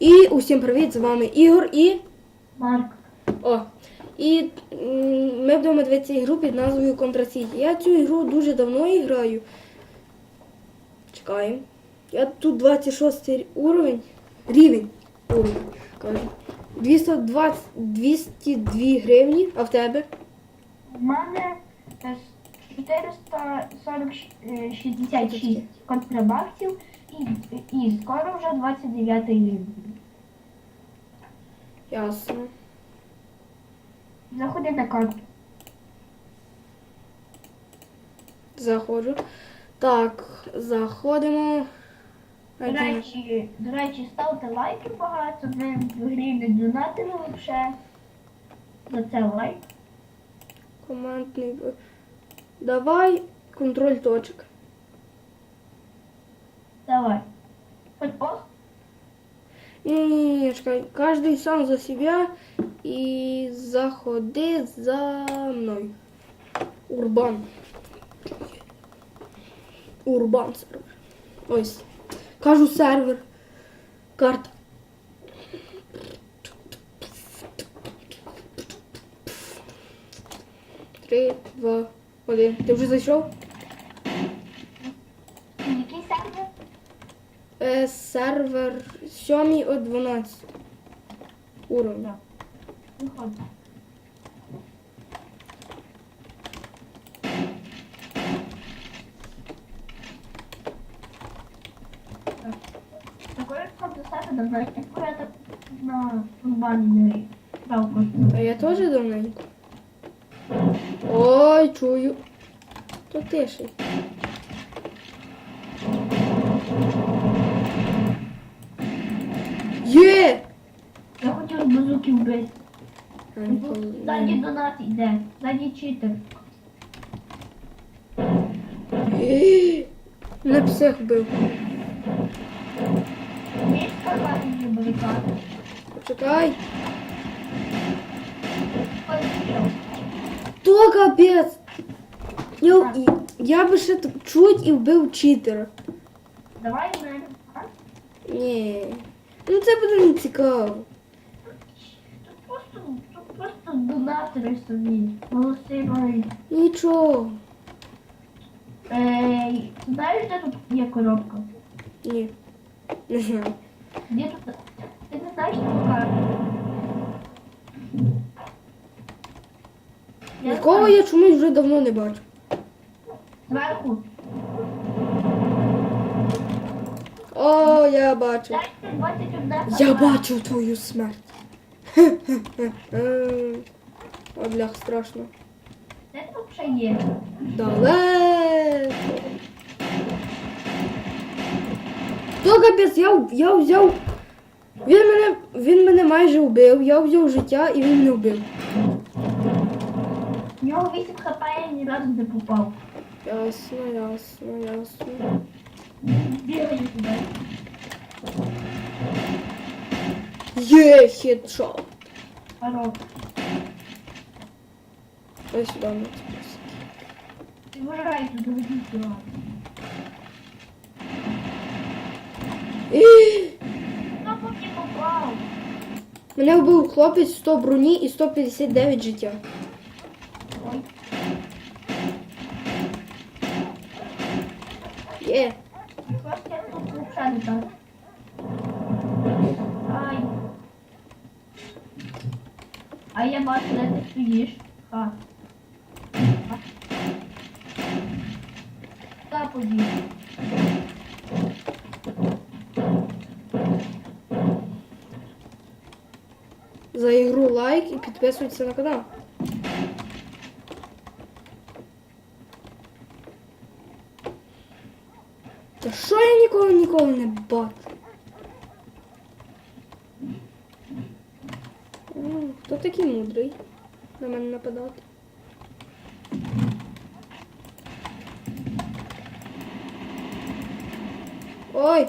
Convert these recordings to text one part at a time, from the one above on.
І усім привіт! З вами Ігор і. Марк. О. І м, ми будемо дивитися ігру під назвою Контрасіті. Я цю ігру дуже давно граю. Чекаємо. Я тут 26 уровень. Рівень. Уровень. Кажу. 220, 202 гривні, а в тебе? У мене е, 466 контрабактів і, і скоро вже 29 рівень. Ясно. Заходи на карту. Заходжу. Так, заходимо. До речі, до речі, ставте лайки багато, ми в грі не донатили взагалі. За це лайк. Командний. Давай контроль точок. Давай. Хоч ось. Не-не-не, чекай. Каждый сам за себя и заходи за мной. Урбан. Урбан сервер. Ось. Кажу сервер. Карта. Три, два, один. Ти вже зайшов? Який сервер? Е, сервер 7 от 12 уровня. Не А я теж давненько. Ой, чую. То тиший. Є! Я хотів базуки вбити. Ззаді не- донат йде, ззаді читер. На псих бив. Сказати вже барикади? Почекай. То капець. Я, я би ще чуть і вбив читера. Давай а? Ні. Ну це буде не цікаво. Тут тут донатори собі. Голоси мають. Нічого. Ей, знаєш, де тут є коробка? Ні. Не знаю. Де тут? Ти не знаєш таку карту? Я Нікого знаю. я чомусь вже давно не бачу. Зверху. О, я бачу. Дайте 21 Я бачу твою смерть. О, блях, страшно. Тут ще є? Далеко. То капець, я, я взяв. Він мене, він мене майже вбив, я взяв життя і він не вбив. В нього 8 хп я ні разу не попав. Ясно, ясно, ясно. Бігаю туди. Є хедшот. Хорош. Ось сюди ми Ти вижирай тут доведіть його. Хто по мені попав? Мене вбив хлопець 100 броні і 159 життя. Є. Просто я тут взагалі не так. А я бачу, де ти стоїш. Ха. Та подій. За ігру лайк і підписуйтесь на канал. Та що я ніколи ніколи не бачу? О, Хто такий мудрий на мене нападати? Ой!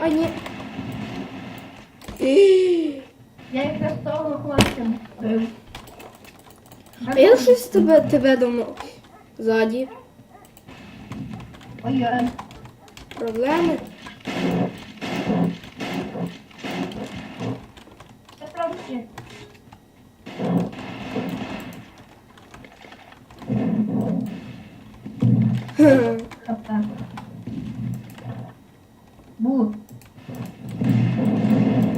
А ні. Я якраз того хлопця бив. А я щось тебе, тебе давно. Ззаді. Ой-ой. Проблеми. Це трошки. Хе. ХП. Бу.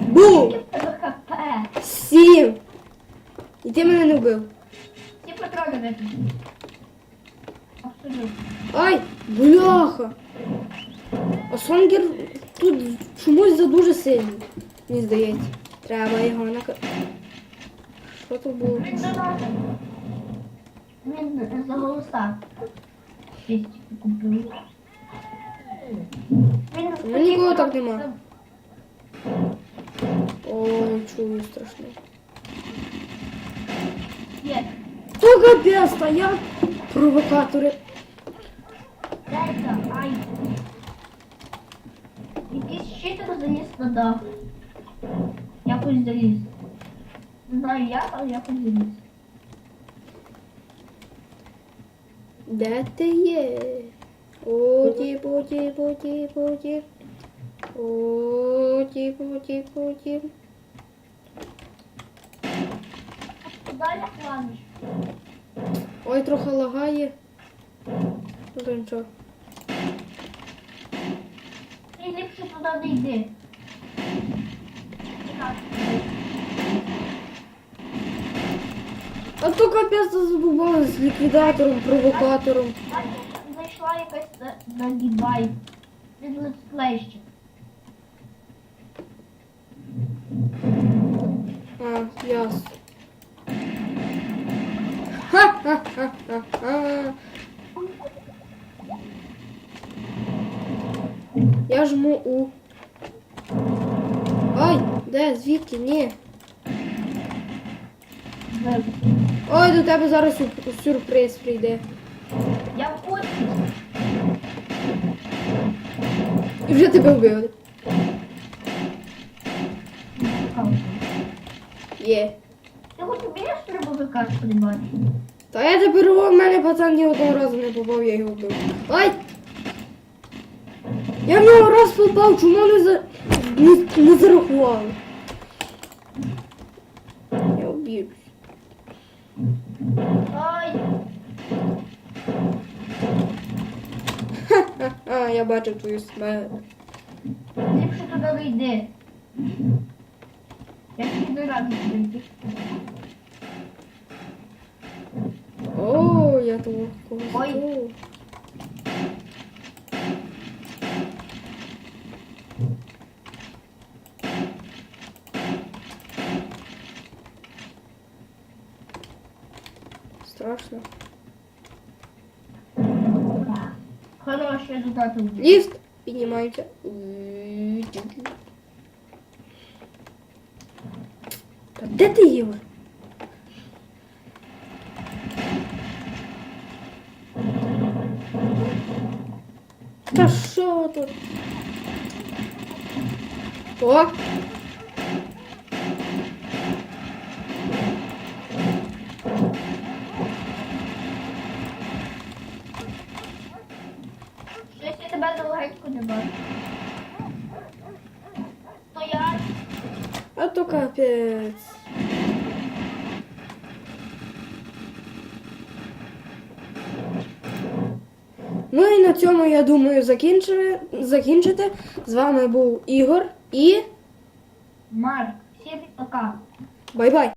Бум! Скільки в тебе ХП? Сім! І ти мене не вбив. Всі патрони випили. Абсолютно. Ай, бляха! А Сонгер тут чомусь за дуже сильний, мені здається. Треба його нака. Що то було? Він донатив. Він за голоса. Пістики купив. Він Ну, нікого так нема. Ой, чую страшно. Є. То капець, та я провокатори. Дайка, ай. Якийсь щитер заліз на дах. Якось заліз. Не знаю як, але якось заліз. Де ти є? Оті, поті, поті, поті. Оті, поті, поті. Далі планиш. Ой, трохи лагає. Ну то нічого. Ти ліпше туди не йди. А то капець задубали з ліквідатором, провокатором. Зайшла якась на- нагибай. Від летсплейщик. А, ясно. Ха-ха-ха-ха-ха. Я жму У. Ай, де, звідки? Ні. Ой, до тебе зараз сюрприз прийде. Я в курсі. І вже тебе вбили. Є. Ти хоч вмієш трибовика стрибати? Та я тепер в мене пацан ні одного разу не попав, я його вбив. Ай! Я в нього раз попав, чому не, за... не, не зарахували? Я вб'юсь. Ай! А, я бачив твою смерть. Ліпше туди не йди. Я тобі не раджу туди йти. О, я того когось. Ой. Хороше додати в Ліфт, піднімається. Та де ти Єва? Та що тут? О! Щось я тебе довгенько не бачу. Стоять. А то капець. Ну і на цьому, я думаю, закінчите. закінчити. З вами був Ігор і Марк, всім пока. бай-бай!